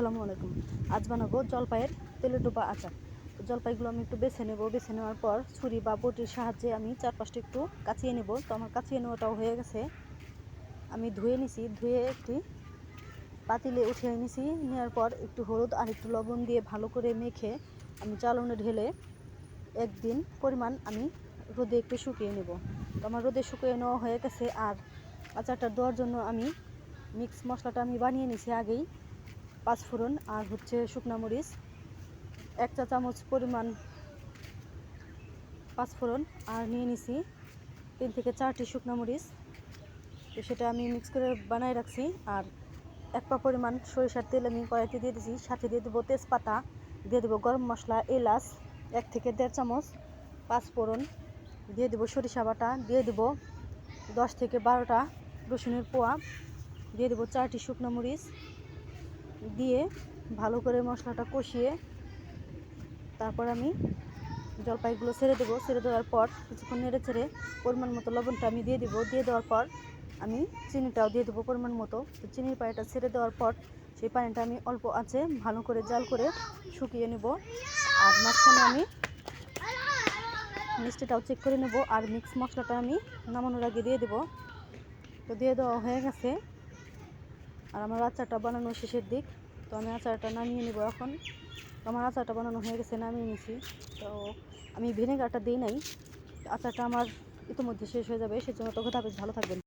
আসসালামু আলাইকুম। আজ বানাবো জলপাইয়ের তেলের ডোবা আচার। জলপাইগুলো আমি একটু বেছে নেব। বেছে নেওয়ার পর ছুরি বা বটির সাহায্যে আমি চারপাশটা একটু কাচিয়ে নেব। তো আমার কাচিয়ে নেওয়াটাও হয়ে গেছে। আমি ধুয়ে নিছি। ধুয়ে একটি পাতিলে উঠিয়ে নিছি। নেওয়ার পর একটু হলুদ আর একটু লবণ দিয়ে ভালো করে মেখে আমি চালনে ঢেলে একদিন পরিমাণ আমি রোদে একটু শুকিয়ে নেব। তো আমার রোদে শুকিয়ে নেওয়া হয়ে গেছে। আর আচারটা দেওয়ার জন্য আমি মিক্স মশলাটা আমি বানিয়ে নিছি আগেই। পাঁচফোড়ন আর হচ্ছে শুকনা মরিচ, এক চা চামচ পরিমাণ পাঁচফোড়ন আর নিয়ে নিছি তিন থেকে চারটি শুকনা মরিচ। তো সেটা আমি মিক্স করে বানাই রাখছি আর এক পা পরিমাণ সরিষার তেল আমি কড়াইতে দিয়ে দিয়েছি সাথে দিয়ে দেবো তেজপাতা, দিয়ে দেবো গরম মশলা, এলাচ, এক থেকে দেড় চামচ পাঁচফোড়ন দিয়ে দেবো সরিষা বাটা, দিয়ে দেবো দশ থেকে বারোটা রসুনের পোয়া, দিয়ে দেবো চারটি শুকনো মরিচ দিয়ে ভালো করে মশলাটা কষিয়ে তারপর আমি জলপাইগুলো ছেড়ে দেবো। ছেড়ে দেওয়ার পর কিছুক্ষণ নেড়ে ছেড়ে পরিমাণ মতো লবণটা আমি দিয়ে দেবো। দিয়ে দেওয়ার পর আমি চিনিটাও দিয়ে দেবো পরিমাণ মতো। তো চিনির পানিটা ছেড়ে দেওয়ার পর সেই পানিটা আমি অল্প আছে ভালো করে জাল করে শুকিয়ে নেব। আর মাঝখানে আমি মিষ্টিটাও চেক করে নেব। আর মিক্স মশলাটা আমি নামানোর আগে দিয়ে দেবো। তো দিয়ে দেওয়া হয়ে গেছে। আর আমার আচারটা বানানো শেষের দিক। তো আমি আচারটা নামিয়ে নেব এখন। আমার আচারটা বানানো হয়ে গেছে, নামিয়ে নিছি। তো আমি ভিনেগারটা দিই নাই। আচারটা আমার ইতিমধ্যে শেষ হয়ে যাবে। সেজন্য তো বেশ ভালো থাকবেন।